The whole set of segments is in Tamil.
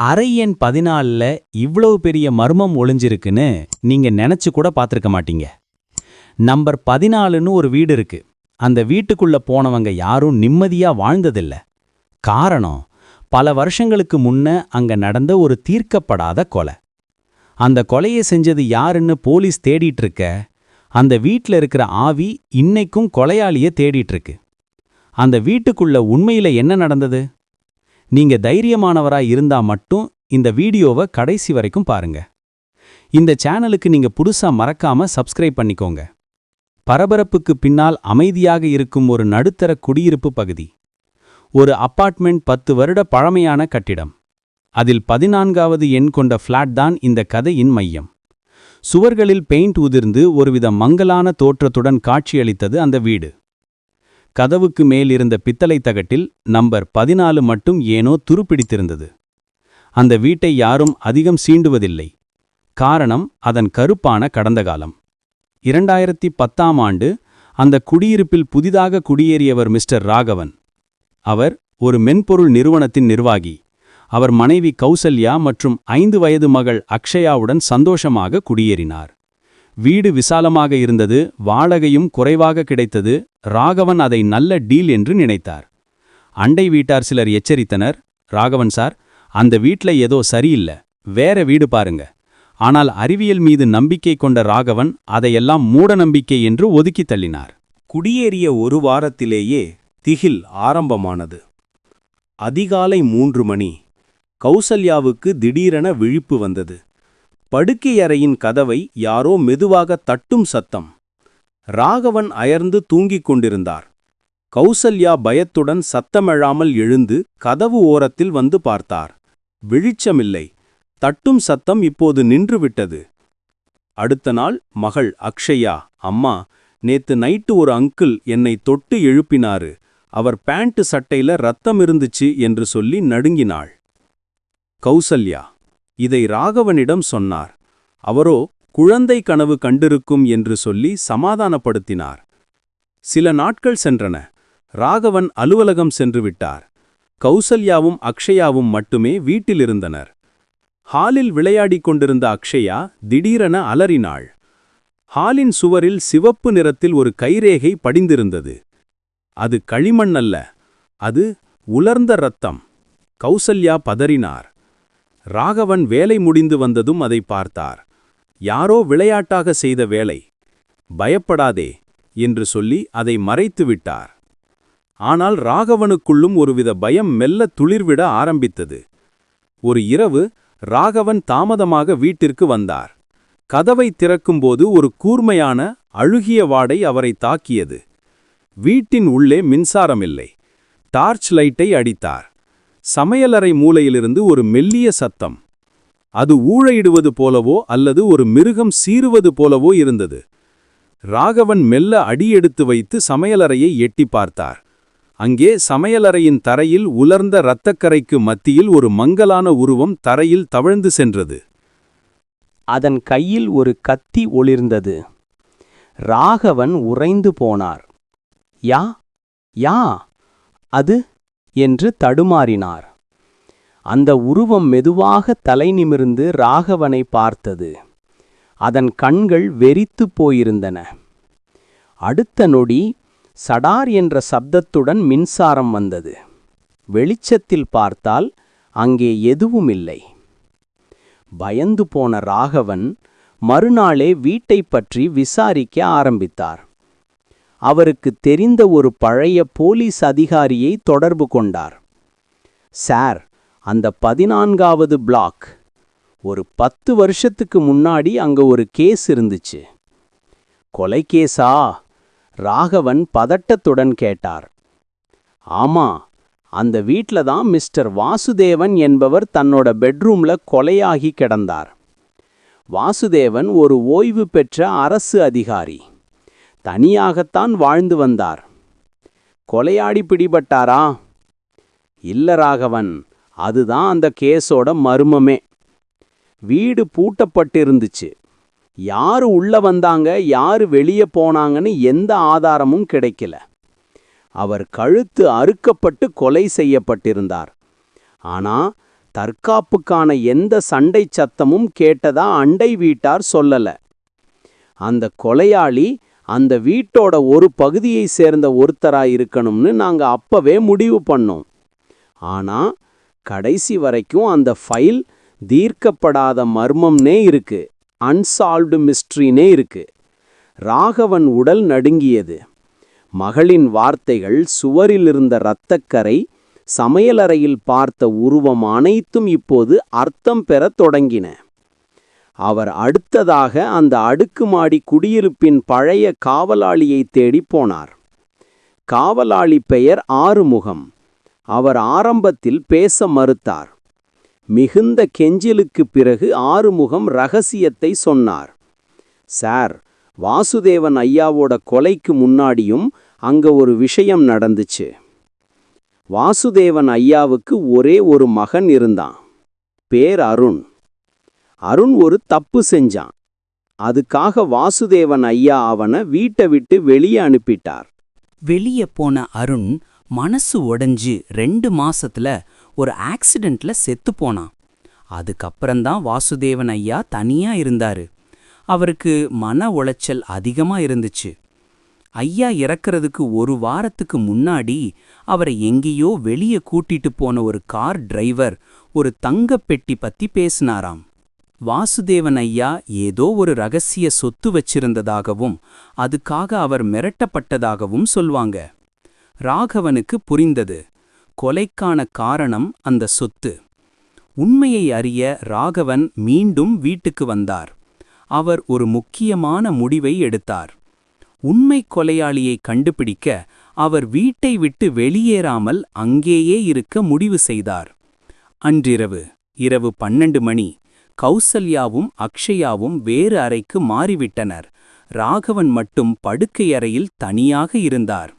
அறை எண் பதினாலில் இவ்வளவு பெரிய மர்மம் ஒளிஞ்சிருக்குன்னு நீங்க நினைச்சு கூட பார்த்திருக்க மாட்டீங்க. நம்பர் பதினாலுன்னு ஒரு வீடு இருக்கு. அந்த வீட்டுக்குள்ள போனவங்க யாரும் நிம்மதியா வாழ்ந்ததில்ல. காரணம் பல வருஷங்களுக்கு முன்ன அங்க நடந்த ஒரு தீர்க்கப்படாத கொலை. அந்த கொலையை செஞ்சது யாருன்னு போலீஸ் தேடிட்டு இருக்க அந்த வீட்டில் இருக்கிற ஆவி இன்னைக்கும் கொலையாளிய தேடிட்டு இருக்கு அந்த வீட்டுக்குள்ள உண்மையில என்ன நடந்தது? நீங்க தைரியமானவரா இருந்தா மட்டும் இந்த வீடியோவை கடைசி வரைக்கும் பாருங்க. இந்த சேனலுக்கு நீங்க புதுசா மறக்காம சப்ஸ்கிரைப் பண்ணிக்கோங்க. பரபரப்புக்கு பின்னால் அமைதியாக இருக்கும் ஒரு நடுத்தர குடியிருப்பு பகுதி. ஒரு அப்பார்ட்மெண்ட் பத்து வருட பழமையான கட்டிடம். அதில் பதினான்காவது எண் கொண்ட ஃப்ளாட் தான் இந்த கதையின் மையம். சுவர்களில் பெயிண்ட் உதிர்ந்து ஒருவித மங்கலான தோற்றத்துடன் காட்சியளித்தது அந்த வீடு. கதவுக்கு மேல் இருந்த பித்தளை தகட்டில் நம்பர் பதினாலு மட்டும் ஏனோ துருப்பிடித்திருந்தது. அந்த வீட்டை யாரும் அதிகம் சீண்டுவதில்லை. காரணம் அதன் கருப்பான கடந்த காலம். இரண்டாயிரத்தி பத்தாம் ஆண்டு அந்த குடியிருப்பில் புதிதாக குடியேறியவர் மிஸ்டர் ராகவன். அவர் ஒரு மென்பொருள் நிறுவனத்தின் நிர்வாகி. அவர் மனைவி கௌசல்யா மற்றும் ஐந்து வயது மகள் அக்ஷயாவுடன் சந்தோஷமாக குடியேறினார். வீடு விசாலமாக இருந்தது வாடகையும் குறைவாக கிடைத்தது ராகவன் அதை நல்ல டீல் என்று நினைத்தார். அண்டை வீட்டார் சிலர் எச்சரித்தனர் ராகவன் சார் அந்த வீட்ல ஏதோ சரியில்ல வேற வீடு பாருங்க. ஆனால் அறிவியல் மீது நம்பிக்கை கொண்ட ராகவன் அதையெல்லாம் மூட நம்பிக்கை என்று ஒதுக்கி தள்ளினார். குடியேறிய ஒரு வாரத்திலேயே திகில் ஆரம்பமானது. அதிகாலை மூன்று மணி கௌசல்யாவுக்கு திடீரென விழிப்பு வந்தது. படுக்கையறையின் கதவை யாரோ மெதுவாக தட்டும் சத்தம். ராகவன் அயர்ந்து தூங்கிக் கொண்டிருந்தார். கௌசல்யா பயத்துடன் சத்தமெழாமல் எழுந்து கதவு ஓரத்தில் வந்து பார்த்தார். விழிச்சமில்லை தட்டும் சத்தம் இப்போது நின்றுவிட்டது. அடுத்த நாள் மகள் அக்ஷயா அம்மா நேத்து நைட்டு ஒரு அங்கிள் என்னை தொட்டு எழுப்பினாரு. அவர் பேண்ட் சட்டையில ரத்தம் இருந்துச்சு என்று சொல்லி நடுங்கினாள். கௌசல்யா இதை ராகவனிடம் சொன்னார். அவரோ குழந்தை கனவு கண்டிருக்கும் என்று சொல்லி சமாதானப்படுத்தினார். சில நாட்கள் சென்றன. ராகவன் அலுவலகம் சென்று விட்டார். கௌசல்யாவும் அக்ஷயாவும் மட்டுமே வீட்டிலிருந்தனர். ஹாலில் விளையாடிக் கொண்டிருந்த அக்ஷயா திடீரென அலறினாள். ஹாலின் சுவரில் சிவப்பு நிறத்தில் ஒரு கைரேகை படிந்திருந்தது. அது களிமண் அல்ல அது உலர்ந்த ரத்தம். கௌசல்யா பதறினார். ராகவன் வேலை முடிந்து வந்ததும் அதை பார்த்தார். யாரோ விளையாட்டாக செய்த வேலை பயப்படாதே என்று சொல்லி அதை மறைத்து விட்டார். ஆனால் ராகவனுக்குள்ளும் ஒருவித பயம் மெல்ல துளிர்விட ஆரம்பித்தது. ஒரு இரவு ராகவன் தாமதமாக வீட்டிற்கு வந்தார். கதவை திறக்கும்போது ஒரு கூர்மையான அழுகிய வாடை அவரை தாக்கியது. வீட்டின் உள்ளே மின்சாரமில்லை. டார்ச் லைட்டை அடித்தார். சமையலறை மூலையிலிருந்து ஒரு மெல்லிய சத்தம். அது ஊழையிடுவது போலவோ அல்லது ஒரு மிருகம் சீறுவது போலவோ இருந்தது. ராகவன் மெல்ல அடியெடுத்து வைத்து சமையலறையை எட்டி பார்த்தார். அங்கே சமையலறையின் தரையில் உலர்ந்த இரத்தக்கரைக்கு மத்தியில் ஒரு மங்கலான உருவம் தரையில் தவழ்ந்து சென்றது. அதன் கையில் ஒரு கத்தி ஒளிர்ந்தது. ராகவன் உறைந்து போனார். யா யா அது என்று தடுமாறினார். அந்த உருவம் மெதுவாக தலை நிமிர்ந்து ராகவனை பார்த்தது. அதன் கண்கள் வெறித்துப் போயிருந்தன. அடுத்த நொடி சடார் என்ற சப்தத்துடன் மின்சாரம் வந்தது. வெளிச்சத்தில் பார்த்தால் அங்கே எதுவும் இல்லை பயந்து போன ராகவன் மறுநாளே வீட்டை பற்றி விசாரிக்க ஆரம்பித்தார். அவருக்கு தெரிந்த ஒரு பழைய போலீஸ் அதிகாரியை தொடர்பு கொண்டார். சார் அந்த பதினான்காவது பிளாக். ஒரு பத்து வருஷத்துக்கு முன்னாடி அங்க ஒரு கேஸ் இருந்துச்சு. கொலை கேஸா? ராகவன் பதட்டத்துடன் கேட்டார். ஆமா அந்த வீட்டில் தான் மிஸ்டர் வாசுதேவன் என்பவர் தன்னோட பெட்ரூம்ல கொலையாகி கிடந்தார். வாசுதேவன் ஒரு ஓய்வு பெற்ற அரசு அதிகாரி. தனியாகத்தான் வாழ்ந்து வந்தார். கொலையாடி பிடிபட்டாரா? இல்ல ராகவன் அதுதான் அந்த கேஸோட மர்மமே. வீடு பூட்டப்பட்டிருந்துச்சு. யாரு உள்ள வந்தாங்க யாரு வெளியே போனாங்கன்னு எந்த ஆதாரமும் கிடைக்கல. அவர் கழுத்து அறுக்கப்பட்டு கொலை செய்யப்பட்டிருந்தார். ஆனா தற்காப்புக்கான எந்த சண்டை சத்தமும் கேட்டதா அண்டை வீட்டார் சொல்லல. அந்த கொலையாளி அந்த வீட்டோட ஒரு பகுதியை சேர்ந்த ஒருத்தராக இருக்கணும்னு நாங்கள் அப்பவே முடிவு பண்ணோம். ஆனால் கடைசி வரைக்கும் அந்த ஃபைல் தீர்க்கப்படாத மர்மம்னே இருக்கு. அன்சால்வ்டு மிஸ்ட்ரினே இருக்கு. ராகவன் உடல் நடுங்கியது. மகளின் வார்த்தைகள் சுவரில் இருந்த இரத்தக்கரை சமையலறையில் பார்த்த உருவம் அனைத்தும் இப்போது அர்த்தம் பெறத் தொடங்கின. அவர் அடுத்ததாக அந்த அடுக்குமாடி குடியிருப்பின் பழைய காவலாளியை தேடிப் போனார். காவலாளி பெயர் ஆறுமுகம். அவர் ஆரம்பத்தில் பேச மறுத்தார். மிகுந்த கெஞ்சிலுக்கு பிறகு ஆறுமுகம் ரகசியத்தை சொன்னார். சார் வாசுதேவன் ஐயாவோட கொலைக்கு முன்னாடியும் அங்க ஒரு விஷயம் நடந்துச்சு. வாசுதேவன் ஐயாவுக்கு ஒரே ஒரு மகன் இருந்தான். பேர் அருண். அருண் ஒரு தப்பு செஞ்சான். அதுக்காக வாசுதேவன் ஐயா அவனை வீட்டை விட்டு வெளியே அனுப்பிட்டார். வெளிய போன அருண் மனசு உடைஞ்சு ரெண்டு மாசத்துல ஒரு ஆக்சிடென்ட்ல செத்து போனான். அதுக்கப்புறம்தான் வாசுதேவன் ஐயா தனியா இருந்தாரு. அவருக்கு மன உளைச்சல் அதிகமா இருந்துச்சு. ஐயா இறக்கிறதுக்கு ஒரு வாரத்துக்கு முன்னாடி அவரை எங்கேயோ வெளியே கூட்டிட்டு போன ஒரு கார் டிரைவர் ஒரு தங்கப் பெட்டி பத்தி பேசினாராம். வாசுதேவன் ஐயா ஏதோ ஒரு ரகசிய சொத்து வச்சிருந்ததாகவும் அதுக்காக அவர் மிரட்டப்பட்டதாகவும் சொல்வாங்க. ராகவனுக்கு புரிந்தது. கொலைக்கான காரணம் அந்த சொத்து. உண்மையை அறிய ராகவன் மீண்டும் வீட்டுக்கு வந்தார். அவர் ஒரு முக்கியமான முடிவை எடுத்தார். உண்மை கொலையாளியை கண்டுபிடிக்க அவர் வீட்டை விட்டு வெளியேறாமல் அங்கேயே இருக்க முடிவு செய்தார். அன்றிரவு இரவு பன்னெண்டு மணி கௌசல்யாவும் அக்ஷயாவும் வேறு அறைக்கு மாறிவிட்டனர். ராகவன் மட்டும் படுக்கையறையில் தனியாக இருந்தார்.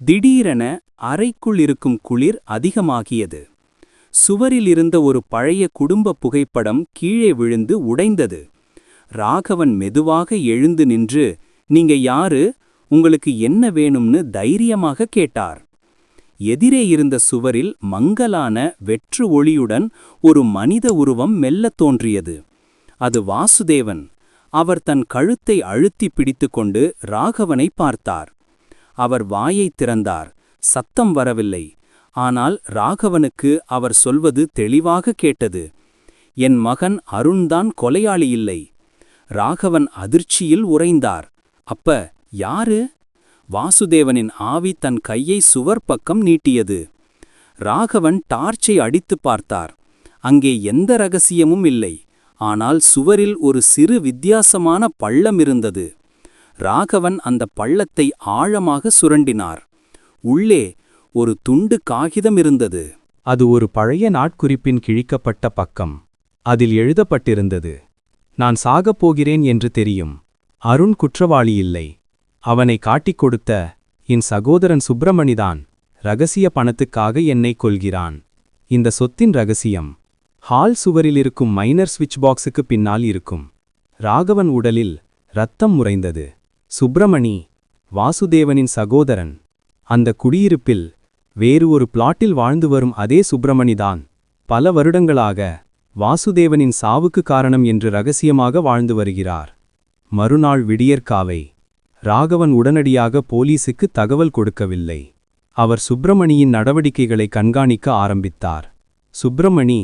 திடீரென அறைக்குள் இருக்கும் குளிர் அதிகமாகியது. சுவரில் இருந்த ஒரு பழைய குடும்ப புகைப்படம் கீழே விழுந்து உடைந்தது. ராகவன் மெதுவாக எழுந்து நின்று நீங்க யாரு? உங்களுக்கு என்ன வேணும்னு தைரியமாக கேட்டார். எதிரே இருந்த சுவரில் மங்கலான வெற்று ஒளியுடன் ஒரு மனித உருவம் மெல்லத் தோன்றியது. அது வாசுதேவன். அவர் தன் கழுத்தை அழுத்தி பிடித்துக்கொண்டு ராகவனை பார்த்தார். அவர் வாயைத் திறந்தார். சத்தம் வரவில்லை. ஆனால் ராகவனுக்கு அவர் சொல்வது தெளிவாக கேட்டது. என் மகன் அருண்தான் கொலையாளி இல்லை. ராகவன் அதிர்ச்சியில் உறைந்தார். அப்ப யாரு? வாசுதேவனின் ஆவி தன் கையை சுவர் பக்கம் நீட்டியது. ராகவன் டார்ச்சை அடித்துப் பார்த்தார். அங்கே எந்த ரகசியமும் இல்லை. ஆனால் சுவரில் ஒரு சிறு வித்தியாசமான பள்ளம் இருந்தது. ராகவன் அந்த பள்ளத்தை ஆழமாக சுரண்டினார். உள்ளே ஒரு துண்டு காகிதம் இருந்தது. அது ஒரு பழைய நாட்குறிப்பின் கிழிக்கப்பட்ட பக்கம். அதில் எழுதப்பட்டிருந்தது நான் சாகப் போகிறேன் என்று தெரியும். அருண் குற்றவாளி இல்லை. அவனை காட்டிக் கொடுத்த என் சகோதரன் சுப்பிரமணிதான் ரகசிய பணத்துக்காக என்னை கொள்கிறான் இந்த சொத்தின் ரகசியம் ஹால் சுவரில் இருக்கும் மைனர் ஸ்விட்ச் பாக்ஸுக்கு பின்னால் இருக்கும். ராகவன் உடலில் ரத்தம் முறைந்தது. சுப்பிரமணி வாசுதேவனின் சகோதரன் அந்த குடியிருப்பில் வேறு ஒரு பிளாட்டில் வாழ்ந்து வரும் அதே சுப்பிரமணிதான் பல வருடங்களாக வாசுதேவனின் சாவுக்கு காரணம் என்று ரகசியமாக வாழ்ந்து வருகிறார். மறுநாள் விடியற்காவை ராகவன் உடனடியாக போலீசுக்கு தகவல் கொடுக்கவில்லை. அவர் சுப்பிரமணியின் நடவடிக்கைகளை கண்காணிக்க ஆரம்பித்தார். சுப்பிரமணி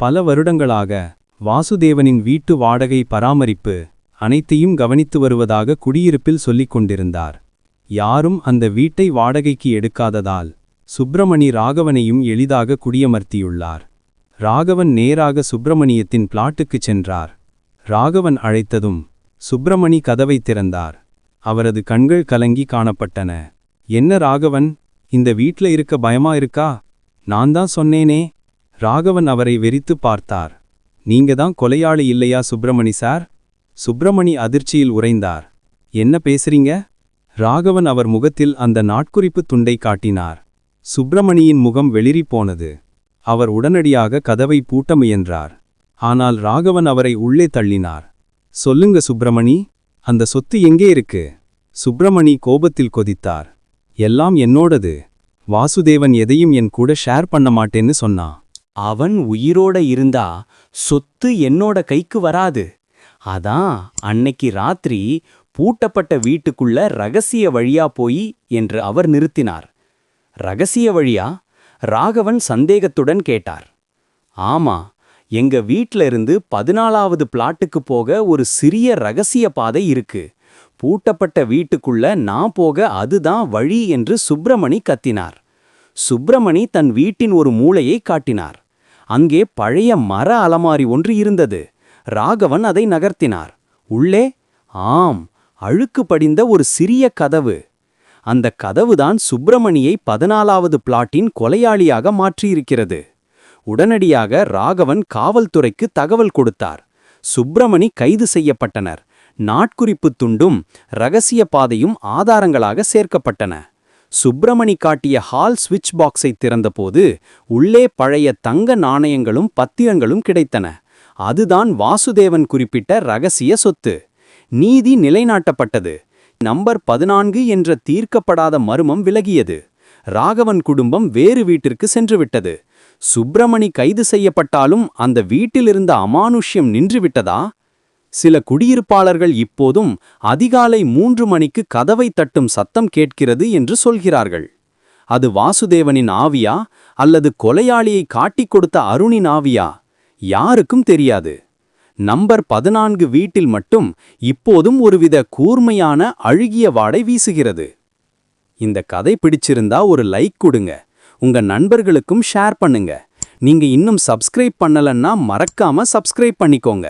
பல வருடங்களாக வாசுதேவனின் வீட்டு வாடகை பராமரிப்பு அனைத்தையும் கவனித்து வருவதாக குடியிருப்பில் சொல்லிக் கொண்டிருந்தார். யாரும் அந்த வீட்டை வாடகைக்கு எடுக்காததால் சுப்பிரமணி ராகவனையும் எளிதாக குடியமர்த்தியுள்ளார். ராகவன் நேராக சுப்பிரமணியத்தின் பிளாட்டுக்குச் சென்றார். ராகவன் அழைத்ததும் சுப்பிரமணி கதவை திறந்தார். அவரது கண்கள் கலங்கி காணப்பட்டன. என்ன ராகவன் இந்த வீட்ல இருக்க பயமா இருக்கா? நான் தான் சொன்னேனே. ராகவன் அவரை வெறித்து பார்த்தார். நீங்க தான் கொலையாளி இல்லையா சுப்பிரமணி சார்? சுப்பிரமணி அதிர்ச்சியில் உறைந்தார். என்ன பேசுறீங்க? ராகவன் அவர் முகத்தில் அந்த நாட்குறிப்பு துண்டை காட்டினார். சுப்பிரமணியின் முகம் வெளிரி போனது. அவர் உடனடியாக கதவை பூட்ட முயன்றார். ஆனால் ராகவன் அவரை உள்ளே தள்ளினார். சொல்லுங்க சுப்பிரமணி அந்த சொத்து எங்கே இருக்கு? சுப்பிரமணி கோபத்தில் கொதித்தார். எல்லாம் என்னோடது. வாசுதேவன் எதையும் என் கூட ஷேர் பண்ண மாட்டேன்னு சொன்னான் அவன் உயிரோட இருந்தா சொத்து என்னோட கைக்கு வராது. அதான் அன்னைக்கு ராத்திரி பூட்டப்பட்ட வீட்டுக்குள்ள ரகசிய வழியா போய் என்று அவர் நிறுத்தினார். ரகசிய வழியா? ராகவன் சந்தேகத்துடன் கேட்டார். ஆமா எங்க வீட்ல இருந்து பதினாலாவது பிளாட்டுக்கு போக ஒரு சிறிய ரகசிய பாதை இருக்கு. பூட்டப்பட்ட வீட்டுக்குள்ள நான் போக அதுதான் வழி என்று சுப்பிரமணி கத்தினார். சுப்பிரமணி தன் வீட்டின் ஒரு மூளையை காட்டினார். அங்கே பழைய மர அலமாரி ஒன்று இருந்தது. ராகவன் அதை நகர்த்தினார். உள்ளே ஆம் அழுக்கு படிந்த ஒரு சிறிய கதவு. அந்த கதவுதான் சுப்பிரமணியை பதினாலாவது பிளாட்டின் கொலையாளியாக மாற்றியிருக்கிறது. உடனடியாக ராகவன் காவல்துறைக்கு தகவல் கொடுத்தார். சுப்பிரமணி கைது செய்யப்பட்டனர். நாட்குறிப்பு துண்டும் ரகசிய பாதையும் ஆதாரங்களாக சேர்க்கப்பட்டன. சுப்பிரமணி காட்டிய ஹால் ஸ்விட்ச் பாக்ஸை திறந்தபோது உள்ளே பழைய தங்க நாணயங்களும் பத்திரங்களும் கிடைத்தன. அதுதான் வாசுதேவன் குறிப்பிட்ட ரகசிய சொத்து. நீதி நிலைநாட்டப்பட்டது. நம்பர் பதினான்கு என்ற தீர்க்கப்படாத மர்மம் விலகியது. ராகவன் குடும்பம் வேறு வீட்டிற்கு சென்றுவிட்டது. சுப்பிரமணி கைது செய்யப்பட்டாலும் அந்த வீட்டிலிருந்த அமானுஷ்யம் நின்றுவிட்டதா? சில குடியிருப்பாளர்கள் இப்போதும் அதிகாலை மூன்று மணிக்கு கதவை தட்டும் சத்தம் கேட்கிறது என்று சொல்கிறார்கள். அது வாசுதேவனின் ஆவியா அல்லது கொலையாளியை காட்டிக் கொடுத்த அருணின் ஆவியா? யாருக்கும் தெரியாது. நம்பர் பதினான்கு வீட்டில் மட்டும் இப்போதும் ஒருவித கூர்மையான அழுகிய வாடை வீசுகிறது. இந்த கதை பிடிச்சிருந்தா ஒரு லைக் கொடுங்க. உங்க நண்பர்களுக்கும் ஷேர் பண்ணுங்க. நீங்க இன்னும் சப்ஸ்கிரைப் பண்ணலன்னா மறக்காம சப்ஸ்கிரைப் பண்ணிக்கோங்க.